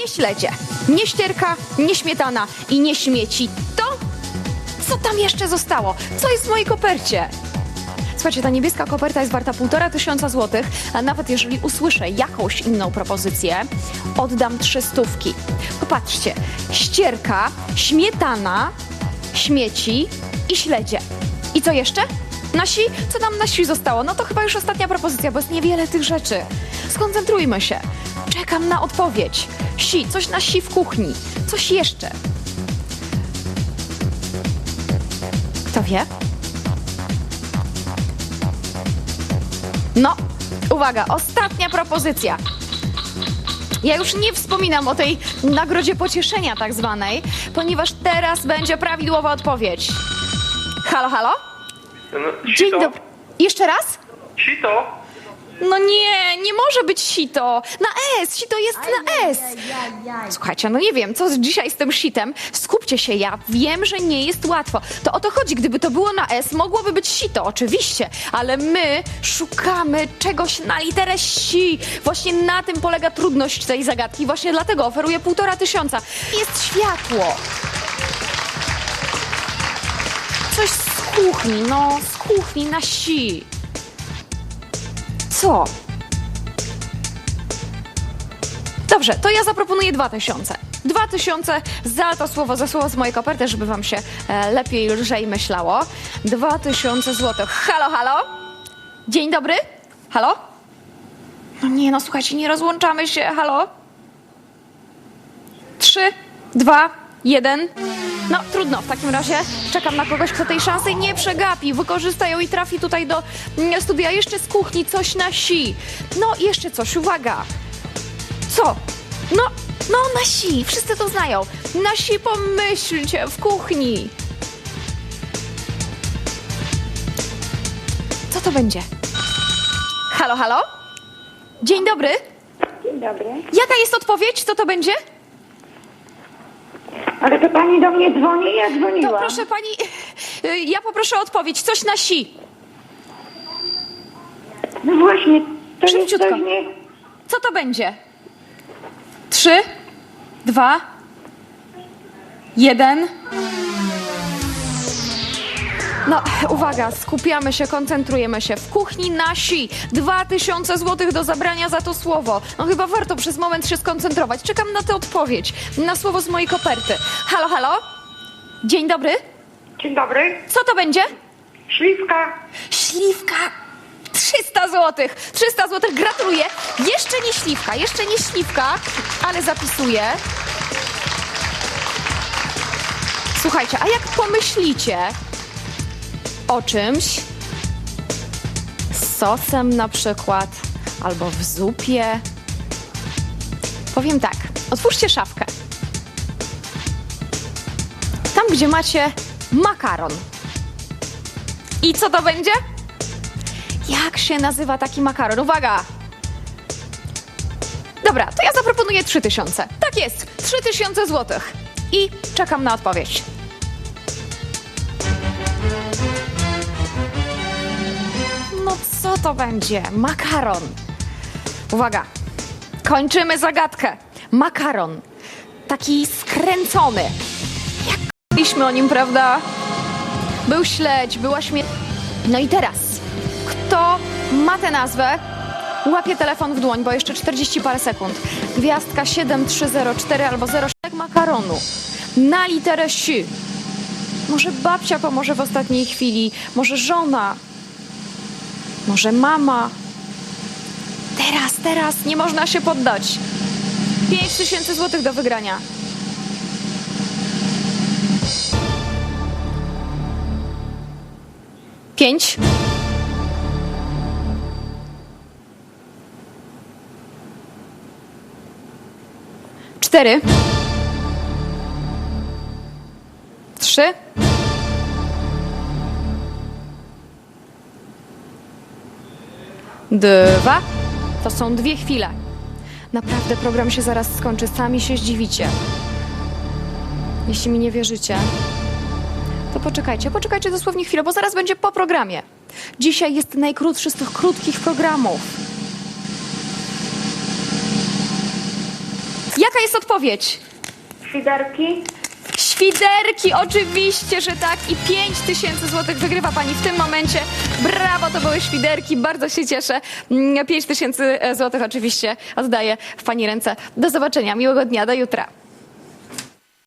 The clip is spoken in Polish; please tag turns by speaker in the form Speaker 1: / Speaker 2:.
Speaker 1: nie śledzie, nie ścierka, nie śmietana i nie śmieci. To, co tam jeszcze zostało? Co jest w mojej kopercie? Słuchajcie, ta niebieska koperta jest warta półtora tysiąca złotych, a nawet jeżeli usłyszę jakąś inną propozycję, oddam trzy stówki. Popatrzcie, ścierka, śmietana, śmieci i śledzie. I co jeszcze? Nasi? Co nam nasi zostało? No to chyba już ostatnia propozycja, bo jest niewiele tych rzeczy. Skoncentrujmy się. Czekam na odpowiedź. Si, coś na si w kuchni. Coś jeszcze. Kto wie? No, uwaga, ostatnia propozycja. Ja już nie wspominam o tej nagrodzie pocieszenia tak zwanej, ponieważ teraz będzie prawidłowa odpowiedź. Halo, halo?
Speaker 2: No,
Speaker 1: Dzień
Speaker 2: sito?
Speaker 1: dobry. Jeszcze raz?
Speaker 2: Sito?
Speaker 1: No nie, nie może być sito. Na S, sito jest na S. Słuchajcie, no nie wiem, co dzisiaj z tym sitem. Skupcie się, ja wiem, że nie jest łatwo. To o to chodzi, gdyby to było na S, mogłoby być sito, oczywiście, ale my szukamy czegoś na literę si. Właśnie na tym polega trudność tej zagadki, właśnie dlatego oferuję półtora tysiąca. Jest światło. Coś kuchni, no, z kuchni na si. Co? Dobrze, to ja zaproponuję 2000. 2000 za to słowo, za słowo z mojej koperty, żeby wam się e, lepiej, lżej myślało. 2000 zł. Halo, halo? Dzień dobry? Halo? No nie, no słuchajcie, nie rozłączamy się. Halo? Trzy, dwa, jeden. No trudno, w takim razie czekam na kogoś, kto tej szansy nie przegapi, wykorzysta ją i trafi tutaj do mm, studia. Jeszcze z kuchni coś na si. No jeszcze coś, uwaga. Co? No, no na si, wszyscy to znają. Na si pomyślcie w kuchni. Co to będzie? Halo, halo? Dzień dobry.
Speaker 3: Dzień dobry.
Speaker 1: Jaka jest odpowiedź? Co to będzie?
Speaker 3: Ale to pani do mnie dzwoni? Ja
Speaker 1: To
Speaker 3: dzwoniłam.
Speaker 1: proszę pani, y, ja poproszę o odpowiedź. Coś na si.
Speaker 3: No właśnie, to jest
Speaker 1: Szybciutko.
Speaker 3: coś nie...
Speaker 1: Co to będzie? Trzy, dwa, jeden. No, uwaga, skupiamy się, koncentrujemy się. W kuchni nasi. Dwa tysiące złotych do zabrania za to słowo. No chyba warto przez moment się skoncentrować. Czekam na tę odpowiedź. Na słowo z mojej koperty. Halo, halo? Dzień dobry.
Speaker 3: Dzień dobry.
Speaker 1: Co to będzie?
Speaker 3: Śliwka.
Speaker 1: Śliwka 300 zł. 300 zł. Gratuluję. Jeszcze nie śliwka, jeszcze nie śliwka, ale zapisuję. Słuchajcie, a jak pomyślicie o czymś z sosem na przykład, albo w zupie, powiem tak, otwórzcie szafkę. Tam, gdzie macie makaron. I co to będzie? Jak się nazywa taki makaron? Uwaga! Dobra, to ja zaproponuję 3000. Tak jest, 3000 złotych. I czekam na odpowiedź. No co to będzie? Makaron. Uwaga, kończymy zagadkę. Makaron. Taki skręcony. Jak mówiliśmy o nim, prawda? Był śledź, była śmierć. No i teraz, kto ma tę nazwę, łapie telefon w dłoń, bo jeszcze 40 parę sekund. Gwiazdka 7304 albo 07 makaronu. Na literę S. Może babcia pomoże w ostatniej chwili, może żona, może mama. Teraz, teraz, nie można się poddać. 5 tysięcy złotych do wygrania. Pięć. Cztery. Trzy. Dwa. To są dwie chwile. Naprawdę program się zaraz skończy. Sami się zdziwicie. Jeśli mi nie wierzycie, to poczekajcie, poczekajcie dosłownie chwilę, bo zaraz będzie po programie. Dzisiaj jest najkrótszy z tych krótkich programów. Jak Jaka jest odpowiedź?
Speaker 3: Świderki.
Speaker 1: Świderki, oczywiście, że tak. I 5 tysięcy złotych wygrywa pani w tym momencie. Brawo, to były świderki, bardzo się cieszę. 5 tysięcy złotych oczywiście oddaję w pani ręce. Do zobaczenia, miłego dnia, do jutra.